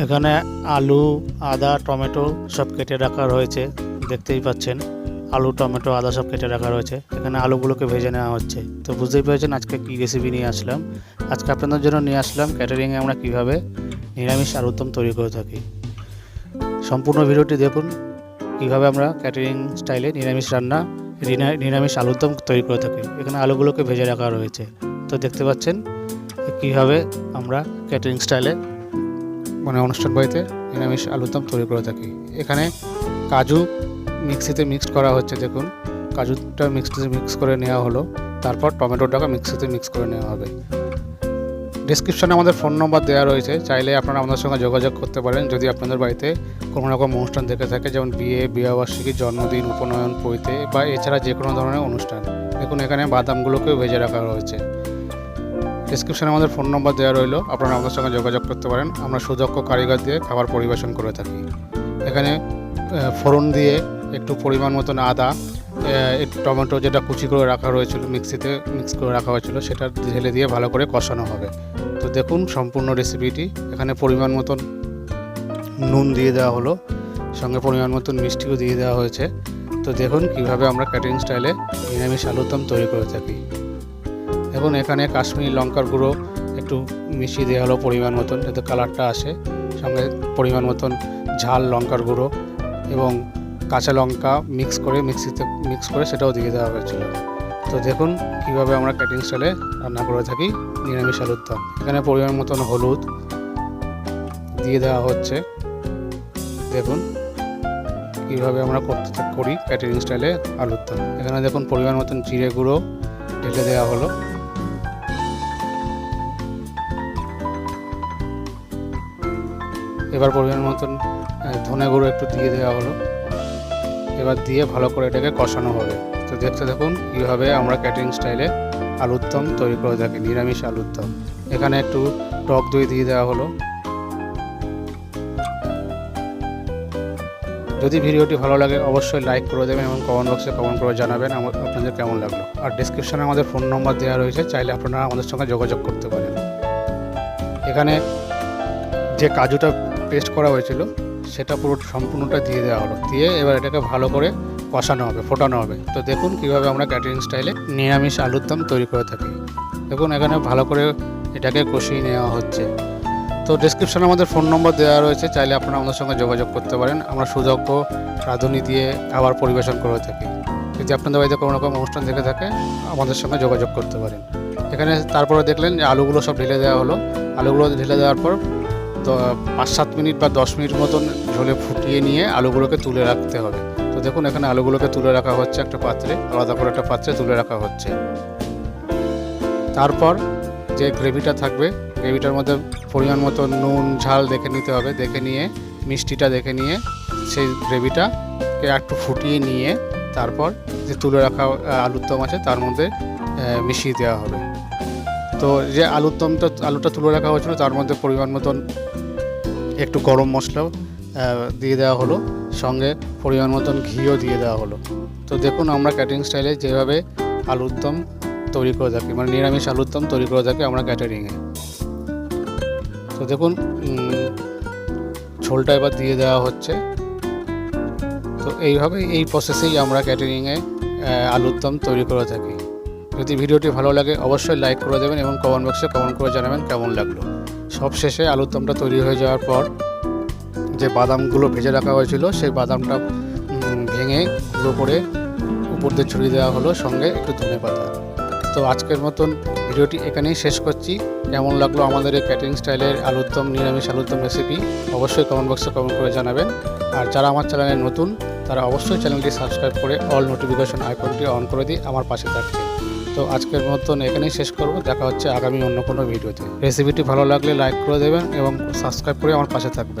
এখানে আলু, আদা, টমেটো সব কেটে রাখা রয়েছে, দেখতেই পাচ্ছেন। আলু, টমেটো, আদা সব কেটে রাখা রয়েছে। এখানে আলুগুলোকে ভেজে নেওয়া হচ্ছে। তো বুঝতেই পেরেছেন আজকে কী রেসিপি নিয়ে আসলাম। আজকে আপনাদের জন্য নিয়ে আসলাম ক্যাটারিংয়ে আমরা কীভাবে নিরামিষ আলুর দম তৈরি করে থাকি। সম্পূর্ণ ভিডিওটি দেখুন, কীভাবে আমরা ক্যাটারিং স্টাইলে নিরামিষ রান্না নিরামিষ আলুর দম তৈরি করে থাকি। এখানে আলুগুলোকে ভেজে রাখা রয়েছে। তো দেখতে পাচ্ছেন, কীভাবে আমরা ক্যাটারিং স্টাইলে মানে অনুষ্ঠান বাড়িতে নিরামিষ আলুর দম তৈরি করে থাকি। এখানে কাজু মিক্সিতে মিক্সড করা হচ্ছে, দেখুন। কাজুটা মিক্সিতে মিক্স করে নেওয়া হলো। তারপর টমেটোটাকে মিক্সিতে মিক্স করে নেওয়া হবে। ডিসক্রিপশনে আমাদের ফোন নম্বর দেওয়া রয়েছে। চাইলে আপনারা আমাদের সঙ্গে যোগাযোগ করতে পারেন। যদি আপনাদের বাড়িতে কোনো রকম অনুষ্ঠান দেখে থাকে, যেমন বিয়ে, বিবাহবার্ষিকী, জন্মদিন, উপনয়ন, পৈতে বা এছাড়া যে কোনো ধরনের অনুষ্ঠান। দেখুন, এখানে বাদামগুলোকেও ভেজে রাখা রয়েছে। ডিসক্রিপশনে আমাদের ফোন নম্বর দেওয়া রইল। আপনারা আমাদের সঙ্গে যোগাযোগ করতে পারেন। আমরা সুদক্ষ কারিগর দিয়ে খাবার পরিবেশন করে থাকি। এখানে ফোড়ন দিয়ে একটু পরিমাণ মতন আদা একটু টমেটো যেটা কুচি করে রাখা রয়েছিল, মিক্সিতে মিক্স করে রাখা হয়েছিল, সেটা ঢেলে দিয়ে ভালো করে কষানো হবে। তো দেখুন সম্পূর্ণ রেসিপিটি এখানে পরিমাণ মতন নুন দিয়ে দেওয়া হলো, সঙ্গে পরিমাণ মতন মিষ্টিও দিয়ে দেওয়া হয়েছে। তো দেখুন কীভাবে আমরা ক্যাটারিং স্টাইলে নিরামিষ আলুর দম তৈরি করে থাকি। এবং এখানে কাশ্মীরি লঙ্কার গুঁড়ো একটু মিশিয়ে দেওয়া হলো পরিমাণ মতন, যাতে কালারটা আসে। সঙ্গে পরিমাণ মতন ঝাল লঙ্কার গুঁড়ো এবং কাঁচা লঙ্কা মিক্স করে, মিক্সিতে মিক্স করে সেটাও দিয়ে দেওয়া হয়েছিল। তো দেখুন কীভাবে আমরা ক্যাটিং স্টাইলে রান্না করে থাকি নিরামিষ আলুর দম। এখানে পরিমাণ মতন হলুদ দিয়ে দেওয়া হচ্ছে। দেখুন কীভাবে আমরা করতে করি ক্যাটারিং স্টাইলে আলুর দম। এখানে দেখুন পরিমাণ মতন জিরে গুঁড়ো ঢেলে দেওয়া হলো। এবার পরিমাণ মতন ধনে গুঁড়ো একটু দিয়ে দেওয়া হলো। এবার দিয়ে ভালো করে এটাকে কষানো হবে। তো দেখতে দেখুন কীভাবে আমরা ক্যাটারিং স্টাইলে আলুর দম তৈরি করে থাকি, নিরামিষ আলুর দম। এখানে একটু টক দই দিয়ে দেওয়া হলো। যদি ভিডিওটি ভালো লাগে, অবশ্যই লাইক করে দেবেন এবং কমেন্ট বক্সে কমেন্ট করে জানাবেন আপনাদের কেমন লাগল। আর ডিসক্রিপশনে আমাদের ফোন নম্বর দেওয়া রয়েছে, চাইলে আপনারা আমাদের সঙ্গে যোগাযোগ করতে পারেন। এখানে যে কাজুটা পেস্ট করা হয়েছিল, সেটা পুরো সম্পূর্ণটা দিয়ে দেওয়া হলো। দিয়ে এবার এটাকে ভালো করে কষানো হবে, ফোটানো হবে। তো দেখুন কীভাবে আমরা ক্যাটারিং স্টাইলে নিরামিষ আলুর দম তৈরি করে থাকি। দেখুন এখানে ভালো করে এটাকে কষিয়ে নেওয়া হচ্ছে। তো ডিসক্রিপশনে আমাদের ফোন নম্বর দেওয়া রয়েছে, চাইলে আপনারা আমাদের সঙ্গে যোগাযোগ করতে পারেন। আমরা সুযোগ্য রাঁধুনি দিয়ে খাবার পরিবেশন করে থাকি। যদি আপনাদের বাড়িতে কোনো রকম অনুষ্ঠান দেখে থাকে, আমাদের সঙ্গে যোগাযোগ করতে পারেন। এখানে তারপরে দেখলেন যে আলুগুলো সব ঢেলে দেওয়া হলো। আলুগুলো ঢেলে দেওয়ার পর পাঁচ সাত মিনিট বা দশ মিনিট মতন ঝোলে ফুটিয়ে নিয়ে আলুগুলোকে তুলে রাখতে হবে। তো দেখুন, এখানে আলুগুলোকে তুলে রাখা হচ্ছে একটা পাত্রে, আলাদা করে একটা পাত্রে তুলে রাখা হচ্ছে। তারপর যে গ্রেভিটা থাকবে, গ্রেভিটার মধ্যে পরিমাণ মতো নুন, ঝাল দেখে নিতে হবে। দেখে নিয়ে, মিষ্টিটা দেখে নিয়ে সেই গ্রেভিটাকে একটু ফুটিয়ে নিয়ে তারপর যে তুলে রাখা আলুর দম আছে তার মধ্যে মিশিয়ে দেওয়া হবে। তো যে আলুর দমটা, আলুটা তুলে রাখা হয়েছিল তার মধ্যে পরিমাণ মতন একটু গরম মশলাও দিয়ে দেওয়া হলো। সঙ্গে পরিমাণ মতন ঘিও দিয়ে দেওয়া হলো। তো দেখুন আমরা ক্যাটারিং স্টাইলে যেভাবে আলুর দম তৈরি করে থাকি মানে নিরামিষ আলুর দম তৈরি করে থাকি আমরা ক্যাটারিংয়ে তো দেখুন ঝোলটা এবার দিয়ে দেওয়া হচ্ছে। তো এইভাবে এই প্রসেসেই আমরা ক্যাটারিংয়ে আলুর দম তৈরি করে থাকি। যদি ভিডিওটি ভালো লাগে, অবশ্যই লাইক করে দেবেন এবং কমেন্ট বক্সে কমেন্ট করে জানাবেন কেমন লাগল। সব শেষে আলুর দমটা তৈরি হয়ে যাওয়ার পর যে বাদামগুলো ভেজে রাখা হয়েছিল, সেই বাদামটা ভেঙে গুঁড়ো করে উপর দিয়ে ছড়িয়ে দেওয়া হলো, সঙ্গে একটু ধনে পাতা। তো আজকের মতন ভিডিওটি এখানেই শেষ করছি। কেমন লাগল আমাদের এই ক্যাটারিং স্টাইলের আলুর দম নিরামিষ আলুর দম রেসিপি অবশ্যই কমেন্ট বক্সে কমেন্ট করে জানাবেন। আর যারা আমার চ্যানেলে নতুন, তারা অবশ্যই চ্যানেলটি সাবস্ক্রাইব করে অল নোটিফিকেশন আইকনটি অন করে দিয়ে আমার পাশে থাকছে তো আজকের মতন এখানেই শেষ করব। দেখা হচ্ছে আগামী অন্য কোনো ভিডিওতে। রেসিপিটি ভালো লাগলে লাইক করে দেবেন এবং সাবস্ক্রাইব করে আমার পাশে থাকবেন।